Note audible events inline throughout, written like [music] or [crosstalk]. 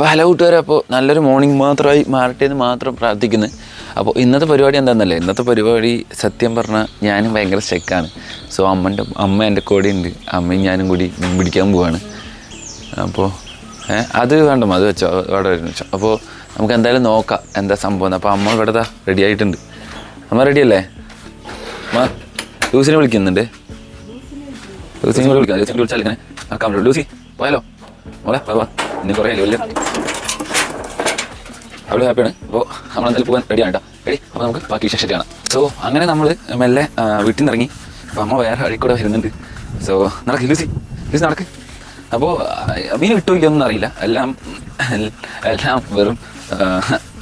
അപ്പോൾ ഹലോ കൂട്ടുകാരെ അപ്പോൾ നല്ലൊരു മോർണിംഗ് മാത്രമായി മാറട്ടെ എന്ന് മാത്രം പ്രാർത്ഥിക്കുന്നു. അപ്പോൾ ഇന്നത്തെ പരിപാടി എന്താണെന്നല്ലേ ഇന്നത്തെ പരിപാടി സത്യം പറഞ്ഞാൽ ഞാനും ഭയങ്കര സ്റ്റെക്കാണ് സോ അമ്മന്റെ അമ്മ എന്റെ കൂടെ ഉണ്ട്. അമ്മയും ഞാനും കൂടി മീൻ പിടിക്കാൻ പോവാണ്. അപ്പോൾ അത് വേണ്ട അത് വെച്ചോ അവിടെ വരുന്നു വെച്ചോ. അപ്പോൾ നമുക്ക് എന്തായാലും നോക്കാം എന്താ സംഭവം അപ്പോൾ അമ്മ ഇവിടെ റെഡി ആയിട്ടുണ്ട്. അമ്മ റെഡി അല്ലേ? അമ്മ ലൂസിനെ വിളിക്കുന്നുണ്ട്. ലൂസിനെ വിളിക്കാം ലൂസിനെ വിളിച്ചാൽ ഇങ്ങനെ ആക്കാൻ ലൂസി പോയാലോ? മോളെ വാ വാ ഇനി കുറേ വലിയ അവൾ ഹാപ്പിയാണ് അപ്പോൾ നമ്മൾ എന്തായാലും പോകാൻ റെഡിയാണ് കേട്ടോ റെഡി അപ്പോൾ നമുക്ക് ബാക്കി വിശേഷം കാണാം. സോ അങ്ങനെ നമ്മൾ മെല്ലെ വീട്ടിൽ നിന്ന് ഇറങ്ങി. അപ്പോൾ അമ്മ വേറെ അഴിക്കൂടെ വരുന്നുണ്ട്. സോ നടക്ക് ലൂസി. ലൂസി നടക്ക്. അപ്പോൾ മീൻ കിട്ടുമില്ല ഇല്ലയൊന്നും അറിയില്ല. എല്ലാം എല്ലാം വെറും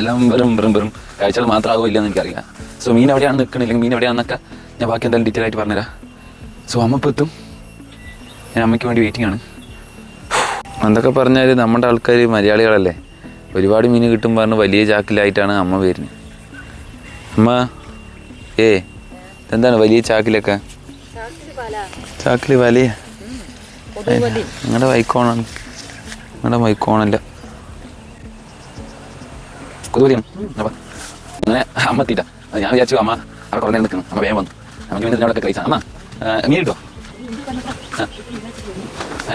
എല്ലാം വെറും വെറും വെറും കാഴ്ചകൾ മാത്രമാകുമോ ഇല്ലെന്ന് എനിക്കറിയാം സോ മീൻ എവിടെയാണ് നിൽക്കണില്ലെങ്കിൽ മീൻ എവിടെയാണെന്നൊക്കെ ഞാൻ ബാക്കി എന്തായാലും ഡീറ്റെയിൽ ആയിട്ട് പറഞ്ഞുതരാം. സോ അമ്മ ഇപ്പോൾ എത്തും. ഞാൻ അമ്മയ്ക്ക് വേണ്ടി വെയിറ്റിംഗ് ആണ്. എന്തൊക്കെ പറഞ്ഞാൽ നമ്മുടെ ആൾക്കാർ മലയാളികളല്ലേ. ഒരുപാട് മീൻ കിട്ടും പറഞ്ഞ് വലിയ ചാക്കിലായിട്ടാണ് അമ്മ വരുന്നത് അമ്മ ഏ എന്താണ് വലിയ ചാക്കിലൊക്കെ? ചാക്കിൽ വലിയ നിങ്ങളുടെ വൈക്കോണാണ് നിങ്ങളുടെ വൈക്കോണല്ല. കൊതുവലിയാണ് അങ്ങനെ അമ്മ എത്തിയിട്ടാ. ഞാൻ വിചാരിച്ചു അമ്മ അവിടെ കുറേ നേരം നിൽക്കണം. അമ്മ വേഗം വന്നു. പിന്നെ ഇതിനോടൊക്കെ കഴിച്ചാൽ അമ്മ മീൻ കിട്ടോ?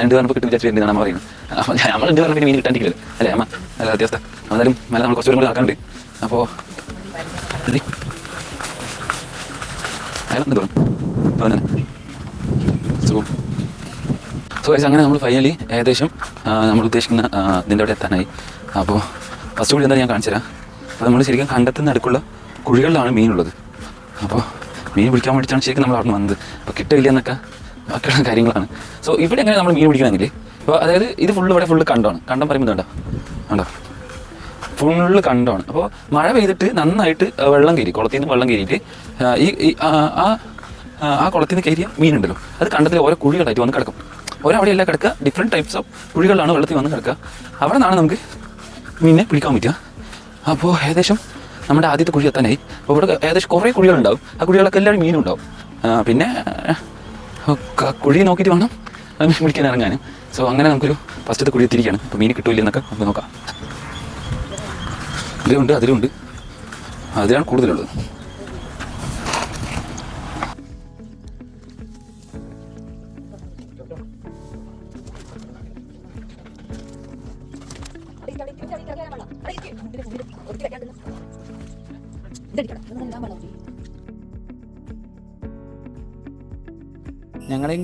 രണ്ട് പറഞ്ഞപ്പോൾ കിട്ടും വിചാരിച്ചു വരുന്നതാണ് അമ്മ പറയുന്നത്. അപ്പോൾ നമ്മൾ രണ്ട് പറഞ്ഞ മീൻ കിട്ടാണ്ടിരിക്കില്ല. അല്ലേ അമ്മ? നല്ല അത്യാവസ്ഥ എന്നാലും മല നമ്മൾ കുറച്ച് ആക്കാണ്ട് കൂടി നടക്കാനുണ്ട് അപ്പോൾ അയാളെന്ത് പറഞ്ഞു സോ സോ ഗൈസ് അങ്ങനെ നമ്മൾ ഫൈനലി ഏകദേശം നമ്മൾ ഉദ്ദേശിക്കുന്ന ഇതിന്റെ അവിടെ എത്താനായി. അപ്പോൾ ഫസ്റ്റ് കൂടി എന്താ ഞാൻ കാണിച്ചു തരാം. അപ്പോൾ നമ്മൾ ശരിക്കും കണ്ടെത്തുന്ന അടുക്കുള്ള കുഴികളിലാണ് മീനുള്ളത് അപ്പോൾ മീൻ പിടിക്കാൻ വേണ്ടിയിട്ടാണ് ശരിക്കും നമ്മൾ അവിടെ വന്നത്. അപ്പോൾ കിട്ടില്ല എന്നൊക്കെ ബാക്കിയുള്ള കാര്യങ്ങളാണ്. സോ ഇവിടെ എങ്ങനെ നമ്മൾ മീൻ പിടിക്കണമെങ്കിൽ അപ്പോൾ അതായത് ഇത് ഫുള്ള് ഇവിടെ ഫുള്ള് കണ്ടാണ് കണ്ടം പറയുമ്പോൾ കണ്ടോ കണ്ടോ? ഫുള്ള് കണ്ടാണ് അപ്പോൾ മഴ പെയ്തിട്ട് നന്നായിട്ട് വെള്ളം കയറി കുളത്തിൽ നിന്ന് വെള്ളം കയറിയിട്ട് ഈ ആ ആ കുളത്തിൽ നിന്ന് കയറിയ മീനുണ്ടല്ലോ. അത് കണ്ടത്തിൽ ഓരോ കുഴികളായിട്ട് വന്ന് കിടക്കും. ഓരോ അവിടെയല്ല കിടക്കുക. ഡിഫറെന്റ് ടൈപ്സ് ഓഫ് കുഴികളാണ് വെള്ളത്തിൽ വന്ന് കിടക്കുക. അവിടെ നിന്നാണ് നമുക്ക് മീനിനെ പിടിക്കാൻ പറ്റുക. അപ്പോൾ ഏകദേശം നമ്മുടെ ആദ്യത്തെ കുഴി എത്താനായി. അപ്പോൾ ഇവിടെ ഏകദേശം കുറേ കുഴികളുണ്ടാവും. ആ കുഴികളൊക്കെ എല്ലാവരും മീനും ഉണ്ടാവും പിന്നെ കുഴി നോക്കിയിട്ട് വേണം. പിടിക്കാൻ ഇറങ്ങാനും സോ അങ്ങനെ നമുക്കൊരു ഫസ്റ്റത്തെ കുഴി എത്തിയിരിക്കുകയാണ്. അപ്പോൾ മീൻ കിട്ടൂല എന്നൊക്കെ നമുക്ക് നോക്കാം. ഇതിലുണ്ട് അതിലുണ്ട്. അതിലാണ് കൂടുതലുള്ളത്.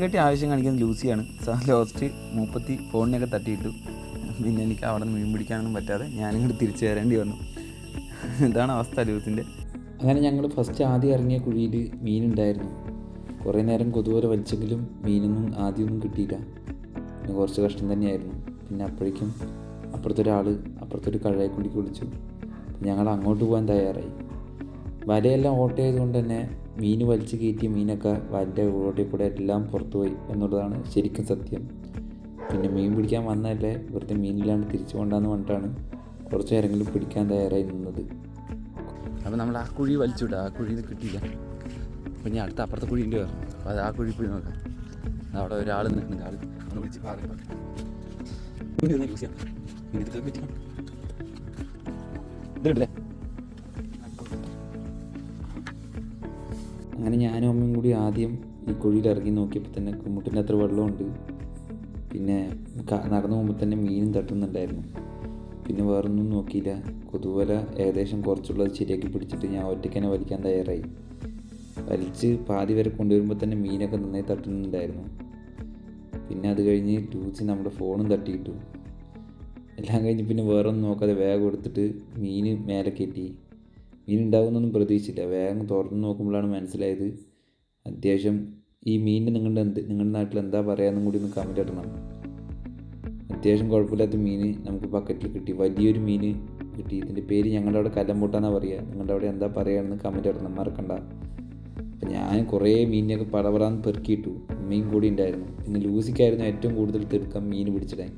കാട്ടി ആവശ്യം കാണിക്കുന്നത് ലൂസിയാണ്. ലോസ്റ്റ് മൂപ്പത്തി ഫോണിനൊക്കെ തട്ടിയിട്ടു. പിന്നെ എനിക്ക് അവിടെ നിന്ന് മീൻ പിടിക്കാനൊന്നും പറ്റാതെ ഞാനിങ്ങോട്ട് തിരിച്ചു വരേണ്ടി വന്നു. ഇതാണ് അവസ്ഥ ലൂസിന്റെ. അങ്ങനെ ഞങ്ങൾ ഫസ്റ്റ് ആദ്യം ഇറങ്ങിയ കുഴിയിൽ മീനുണ്ടായിരുന്നു. കുറേ നേരം കൊതുവരെ വലിച്ചെങ്കിലും മീനൊന്നും ആദ്യമൊന്നും കിട്ടിയില്ല. പിന്നെ കുറച്ച് കഷ്ടം തന്നെയായിരുന്നു. പിന്നെ അപ്പോഴേക്കും അപ്പുറത്തൊരാൾ അപ്പുറത്തൊരു കഴായിക്കുണ്ടിക്ക് വിളിച്ചു. ഞങ്ങൾ അങ്ങോട്ട് പോകാൻ തയ്യാറായി. വലയെല്ലാം ഓട്ടയായതുകൊണ്ട് തന്നെ മീൻ വലിച്ചു കയറ്റിയ മീനൊക്കെ വലിയ ഓട്ടയിൽ കൂടെ എല്ലാം പുറത്തു പോയി എന്നുള്ളതാണ് ശരിക്കും സത്യം. പിന്നെ മീൻ പിടിക്കാൻ വന്നതല്ലേ? വെറുതെ മീനില്ലാണ്ട് തിരിച്ചു കൊണ്ടാന്ന് പറഞ്ഞിട്ടാണ് കുറച്ച് നേരമെങ്കിലും പിടിക്കാൻ തയ്യാറായി നിന്നത്. അപ്പോൾ നമ്മൾ ആ കുഴി വലിച്ചുവിട്ടു ആ കുഴിയിൽ നിന്ന് കിട്ടിയില്ല. അപ്പോൾ ഞാൻ അടുത്ത അപ്പുറത്തെ കുഴിന്റെ വേറെ. അപ്പോൾ അത് ആ കുഴി പോയി നോക്കാം. അവിടെ ഒരാൾ നിൽക്കുന്നുണ്ട് ആൾ ഒന്ന് വിളിച്ച് പറയാം ഇതില്ലേ അങ്ങനെ ഞാനും അമ്മയും കൂടി ആദ്യം ഈ കുഴിയിൽ ഇറങ്ങി നോക്കിയപ്പോൾ തന്നെ കുമ്മുട്ടിന്റെ അത്ര വെള്ളമുണ്ട്. പിന്നെ നടന്നു പോകുമ്പോൾ തന്നെ മീനും തട്ടുന്നുണ്ടായിരുന്നു. പിന്നെ വേറൊന്നും നോക്കിയില്ല. കൊതുവല ഏകദേശം കുറച്ചുള്ളത് ശരിയാക്കി പിടിച്ചിട്ട് ഞാൻ ഒറ്റയ്ക്ക് തന്നെ വലിക്കാൻ തയ്യാറായി. വലിച്ച് പാതി വരെ കൊണ്ടുവരുമ്പോൾ തന്നെ മീനൊക്കെ നന്നായി തട്ടുന്നുണ്ടായിരുന്നു. പിന്നെ അത് കഴിഞ്ഞ് ലൂസി നമ്മുടെ ഫോണും തട്ടിയിട്ടു. എല്ലാം കഴിഞ്ഞ് പിന്നെ വേറൊന്നും നോക്കാതെ വേഗം എടുത്തിട്ട് മീൻ മേലെ കയറ്റി. മീൻ ഉണ്ടാകുമെന്നൊന്നും പ്രതീക്ഷിച്ചില്ല. വേഗം തുറന്ന് നോക്കുമ്പോഴാണ് മനസ്സിലായത്. അത്യാവശ്യം ഈ മീനിന് നിങ്ങളുടെ എന്ത് നിങ്ങളുടെ നാട്ടിൽ എന്താ പറയാന്നും കൂടി ഒന്ന് കമന്റ് ഇടണം. അത്യാവശ്യം കുഴപ്പമില്ലാത്ത മീൻ നമുക്ക് ബക്കറ്റിൽ കിട്ടി. വലിയൊരു മീൻ കിട്ടി. ഇതിന്റെ പേര് ഞങ്ങളുടെ അവിടെ കല്ലമ്പൂട്ടാന്നാണ് പറയുക. നിങ്ങളുടെ അവിടെ എന്താ പറയുകയെന്ന് കമന്റ് ഇടണം. മറക്കണ്ട. അപ്പം ഞാൻ കുറേ മീനിനെയൊക്കെ പടപടാന്ന് പെറുക്കിയിട്ടു. മീൻ കൂടി ഉണ്ടായിരുന്നു. പിന്നെ ലൂസിക്കായിരുന്നു ഏറ്റവും കൂടുതൽ തിടുക്കം മീൻ പിടിച്ചിടാൻ.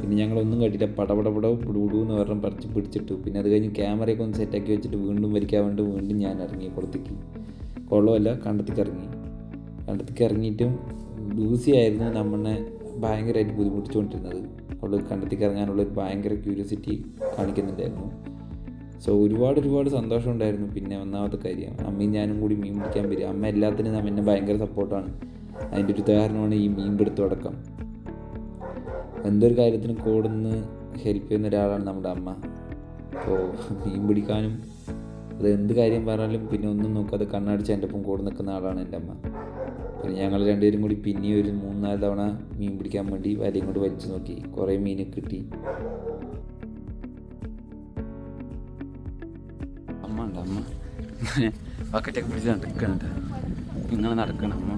പിന്നെ ഞങ്ങളൊന്നും കണ്ടില്ല. പടപടപട പുടുപുടു എന്ന് പറഞ്ഞ് പറിച്ച് പിടിച്ചിട്ടു. പിന്നെ അത് കഴിഞ്ഞ് ക്യാമറയൊക്കെ ഒന്ന് സെറ്റാക്കി വെച്ചിട്ട് വീണ്ടും വലിക്കാൻ വേണ്ടി വീണ്ടും ഞാൻ ഇറങ്ങി കുളത്തേക്ക് കുളമല്ല കണ്ടത്തേക്ക് ഇറങ്ങി. കണ്ടത്തേക്ക് ഇറങ്ങിയിട്ടും ലൂസി ആയിരുന്നു നമ്മളെ ഭയങ്കരമായിട്ട് ബുദ്ധിമുട്ടിച്ചുകൊണ്ടിരുന്നത്. അവൾ കണ്ടത്തേക്ക് ഇറങ്ങാനുള്ള ഒരു ഭയങ്കര ക്യൂരിയോസിറ്റി കാണിക്കുന്നുണ്ടായിരുന്നു. സോ ഒരുപാട് ഒരുപാട് സന്തോഷം ഉണ്ടായിരുന്നു. പിന്നെ ഒന്നാമത്തെ കാര്യം അമ്മയും ഞാനും കൂടി മീൻ പിടിക്കാൻ വരിക അമ്മ എല്ലാത്തിനും എന്നെ ഭയങ്കര സപ്പോർട്ടാണ് അതിന്റെ ഒരു ഉദാഹരണമാണ് ഈ മീൻ പിടുത്തം അടക്കം. എന്തൊരു കാര്യത്തിനും കൂടുന്ന് ഹെൽപ്പ് ചെയ്യുന്ന ഒരാളാണ് നമ്മുടെ അമ്മ. അപ്പോൾ മീൻ പിടിക്കാനും അത് എന്ത് കാര്യം പറഞ്ഞാലും പിന്നെ ഒന്നും നോക്കാതെ കണ്ണടിച്ച് എന്റെ ഒപ്പം കൂടെ നിൽക്കുന്ന ആളാണ് എന്റെ അമ്മ. പിന്നെ ഞങ്ങൾ രണ്ടുപേരും കൂടി പിന്നെ ഒരു മൂന്നാൽ തവണ മീൻ പിടിക്കാൻ വേണ്ടി വലയും കൊണ്ട് വലിച്ചു നോക്കി. കുറേ മീൻ കിട്ടി. അമ്മ ഉണ്ട് അമ്മ. ബക്കറ്റൊക്കെ പിടിച്ച് നടക്കണുണ്ട്. ഇങ്ങനെ നടക്കണം അമ്മ.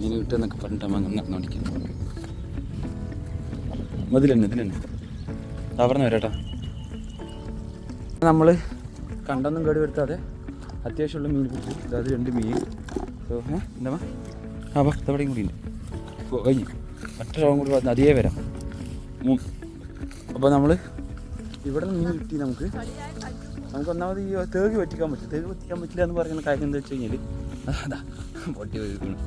മീൻ കിട്ടുമെന്നൊക്കെ പറഞ്ഞിട്ട് അമ്മ അങ്ങനെ മതിലെന്നെ. ഇതിലെന്നെ അവിടെ നിന്ന് വരാട്ടാ നമ്മൾ കണ്ടൊന്നും കേട് വരുത്താതെ അത്യാവശ്യമുള്ള മീൻ പിടിച്ചു. അതായത് രണ്ട് മീൻ. എന്താ ആ വാ ഇതവിടെയും കൂടി ഉണ്ട് കഴിഞ്ഞു. മറ്റൊരു കൂടി വന്ന് അതേ വരാം. മൂന്ന് അപ്പോൾ നമ്മൾ ഇവിടെ നിന്ന് മീൻ കിട്ടി നമുക്ക്. നമുക്ക് ഒന്നാമത് ഈ തേകി പറ്റിക്കാൻ പറ്റും. തേകി പറ്റിക്കാൻ പറ്റില്ല എന്ന് പറയുന്ന കാര്യം എന്താ വെച്ച് കഴിഞ്ഞാൽ അതാ പൊട്ടി വീഴുന്നു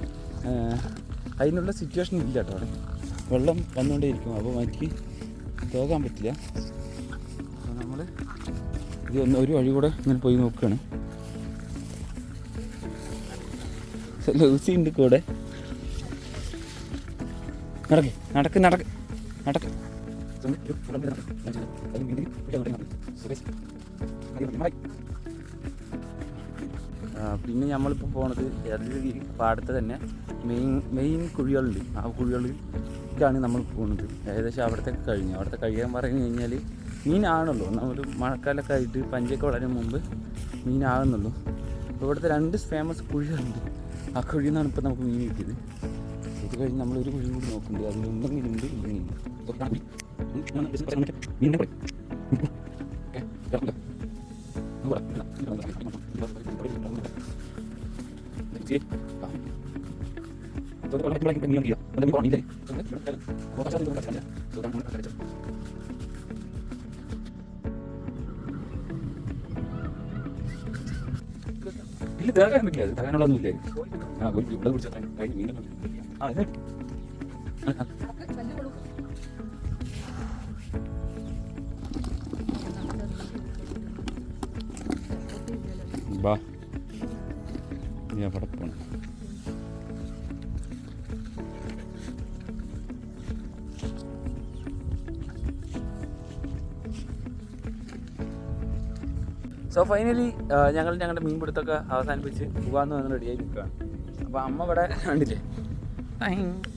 അതിനുള്ള സിറ്റുവേഷൻ ഇല്ല കേട്ടോ അവിടെ. വെള്ളം വന്നുകൊണ്ടേ ഇരിക്കും അപ്പോൾ എനിക്ക് പോകാൻ പറ്റില്ല. അപ്പോൾ നമ്മൾ ഇത് ഒന്ന് ഒരു വഴി കൂടെ ഇങ്ങനെ പോയി നോക്കുകയാണ്. ലൂസി ഉണ്ട് കൂടെ. നടക്ക് നടക്ക് നടക്ക് നടക്ക്. ആ, പിന്നെ നമ്മളിപ്പോൾ പോണത് ഈ പാടത്ത് തന്നെ മെയിൻ മെയിൻ കുഴികളുണ്ട്. ആ കുഴികളിലേക്കാണ് നമ്മൾ പോകുന്നത് ഏകദേശം അവിടുത്തെ കഴിഞ്ഞു. അവിടുത്തെ കഴിയാൻ പറഞ്ഞു കഴിഞ്ഞാൽ മീനാണല്ലോ നമ്മൾ മഴക്കാലമൊക്കെ ആയിട്ട് പഞ്ചൊക്കെ വളരെ മുമ്പ് മീനാകുന്നുള്ളൂ ഇവിടുത്തെ രണ്ട് ഫേമസ് കുഴികളുണ്ട്. ആ കുഴിയിൽ നിന്നാണ് ഇപ്പോൾ നമുക്ക് മീൻ കിട്ടിയത്. ഇത് കഴിഞ്ഞ് നമ്മൾ ഒരു കുഴി കൂടി നോക്കുന്നുണ്ട്. അതിലുണ്ടെങ്കിൽ ഉണ്ട് ഇല്ലെങ്കിൽ ഇല്ല. ഇല്ല തേകാൻ പറ്റില്ല അത് തേകാനുള്ളതൊന്നുമില്ല ആ ഇവിടെ പിടിച്ചാൽ കഴിഞ്ഞ് മീൻ ആ. ബാ നീ അവിടെ പോണം. സോ ഫൈനലി ഞങ്ങൾ ഞങ്ങളുടെ മീൻപിടുത്തമൊക്കെ അവസാനിപ്പിച്ച് പോകാമെന്ന് വന്ന് റെഡിയായി നിൽക്കുകയാണ് അപ്പോൾ അമ്മ ഇവിടെ കണ്ടില്ലേ?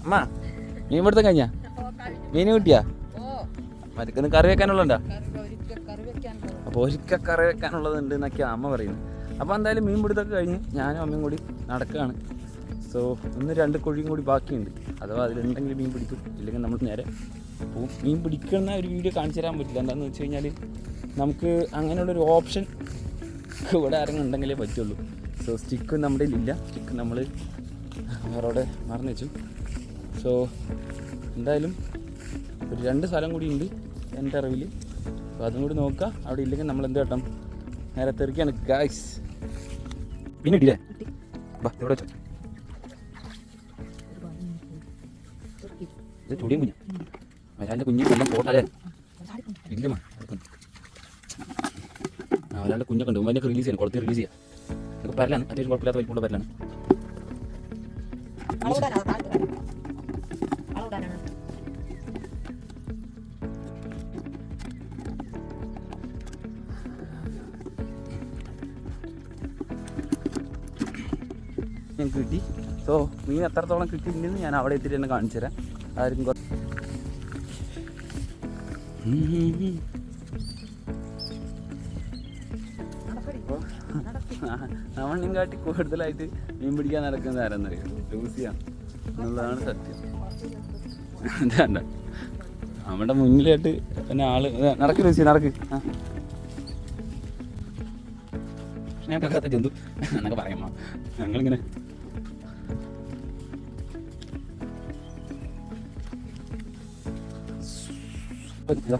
അമ്മ മീൻപിടുത്തം കഴിഞ്ഞാ? മീൻ കിട്ടിയാ? മരക്കുന്ന കറി വെക്കാനുള്ളതുണ്ടോ? അപ്പോൾ ഒരിക്കൽ കറി വെക്കാനുള്ളതുണ്ട് എന്നൊക്കെയാണ് അമ്മ പറയുന്നത്. അപ്പോൾ എന്തായാലും മീൻ പിടുത്തമൊക്കെ കഴിഞ്ഞ് ഞാനും അമ്മയും കൂടി നടക്കുകയാണ് സോ ഒന്ന് രണ്ട് കുഴിയും കൂടി ബാക്കിയുണ്ട്. അഥവാ അതിലുണ്ടെങ്കിൽ മീൻ പിടിക്കും. ഇല്ലെങ്കിൽ നമ്മൾ നേരെ പോവും. മീൻ പിടിക്കുന്ന ഒരു വീഡിയോ കാണിച്ചു തരാൻ പറ്റില്ല. എന്താണെന്ന് വെച്ച് കഴിഞ്ഞാൽ നമുക്ക് അങ്ങനെയുള്ളൊരു ഓപ്ഷൻ ഇവിടെ ആരെങ്കിലും ഉണ്ടെങ്കിലേ പറ്റുള്ളൂ. സോ സ്റ്റിക്കും നമ്മുടെ ഇല്ല സ്റ്റിക്ക് നമ്മൾ വേറെ അവിടെ മറന്നു വെച്ചു സോ എന്തായാലും ഒരു രണ്ട് സ്ഥലം കൂടി ഉണ്ട് എന്റെ അറിവിൽ അപ്പോൾ അതും കൂടി നോക്കുക അവിടെ ഇല്ലെങ്കിൽ നമ്മൾ എന്ത് കേട്ടോ? നേരെ തെറിക്കാണ്. ഗായ്സ് പിന്നെ ഇട്ടില്ലേ ഇവിടെ വെച്ചോ. ഇത് ചുടിയും കുഞ്ഞ്. വരാന്റെ കുഞ്ഞ് കൊല്ലം പോട്ടാലേ? ഇല്ല ആ വരാന്റെ കുഞ്ഞൊക്കെ ഉണ്ട്. അതിനൊക്കെ റിലീസ് ചെയ്യണം. കുളത്തിൽ റിലീസ് ചെയ്യാം. ഇതൊക്കെ പരലാണ്. അത്യാവശ്യം കുഴപ്പമില്ലാത്ത വലിപ്പമുള്ള പരലാണ്. കിട്ടി. സോ മീൻ എത്രത്തോളം കിട്ടിയിട്ടുണ്ടെന്ന് ഞാൻ അവിടെ എത്തിയിട്ട് തന്നെ കാണിച്ചു തരാം. ആയിരിക്കും കുറച്ച്. നമ്മളെയും കാട്ടി കൂടുതലായിട്ട് മീൻ പിടിക്കാൻ നടക്കുന്നത് ആരെന്നറിയോ ലൂസിയാണ് എന്നുള്ളതാണ് സത്യം. എന്താണ്ട നമ്മുടെ മുന്നിലായിട്ട് പിന്നെ ആൾ. നടക്ക് ലൂസി നടക്ക്. ഞാൻ കേൾക്കാത്ത ജന്തു എന്നൊക്കെ പറയാമോ ഞങ്ങളിങ്ങനെ ഇതാ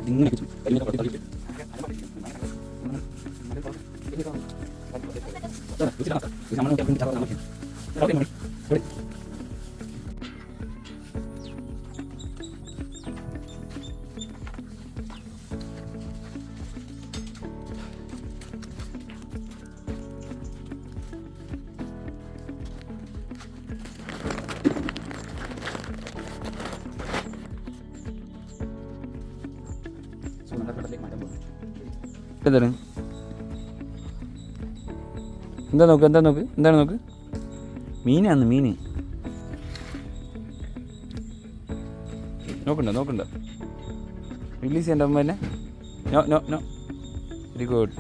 എന്താണ്? എന്താ നോക്ക് എന്താ നോക്ക് എന്താണ് നോക്ക്? മീനാണ് മീന് നോക്കണ്ട നോക്കണ്ട. റിലീസ് ചെയ്യണ്ട അമ്മ തന്നെ no no. No very good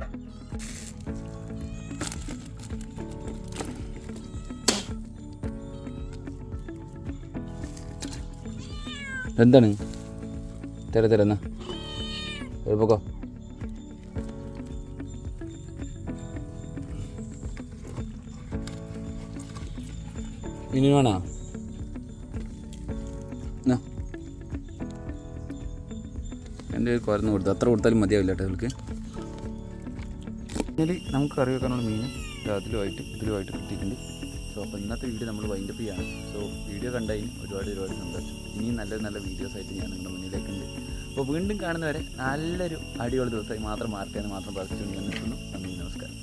[laughs] എന്താണ്? തര തര എന്നാ. എഴുപ്പക്കോ ഇനി വേണോ. എന്റെ ഒരു കുരന്ന് കൊടുത്തു അത്ര കൊടുത്താലും മതിയാവില്ല കേട്ടോ അവൾക്ക് ഇതിൽ നമുക്ക് കറി വെക്കാനുള്ള മീൻ അതിലുമായിട്ട് ഇതിലുമായിട്ട് കിട്ടിയിട്ടുണ്ട്. സോ അപ്പോൾ ഇന്നത്തെ വീഡിയോ നമ്മൾ വൈൻഡപ്പ് ചെയ്യാണ്. സോ വീഡിയോ കണ്ടതിന് ഒരുപാട് ഒരുപാട് സന്തോഷം. ഇനിയും നല്ല നല്ല വീഡിയോസ് ആയിട്ട് ഞാൻ നിങ്ങളുടെ മുന്നിലേക്കുണ്ട്. അപ്പോൾ വീണ്ടും കാണുന്നവരെ നല്ലൊരു അടിപൊളി ദിവസമായി മാത്രം എന്ന് മാത്രം പ്രാർത്ഥിച്ചുകൊണ്ട് ഞാൻ നിൽക്കുന്നു. നന്ദി നമസ്കാരം.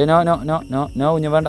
ഏ no no no no no കുഞ്ഞു വേണ്ട.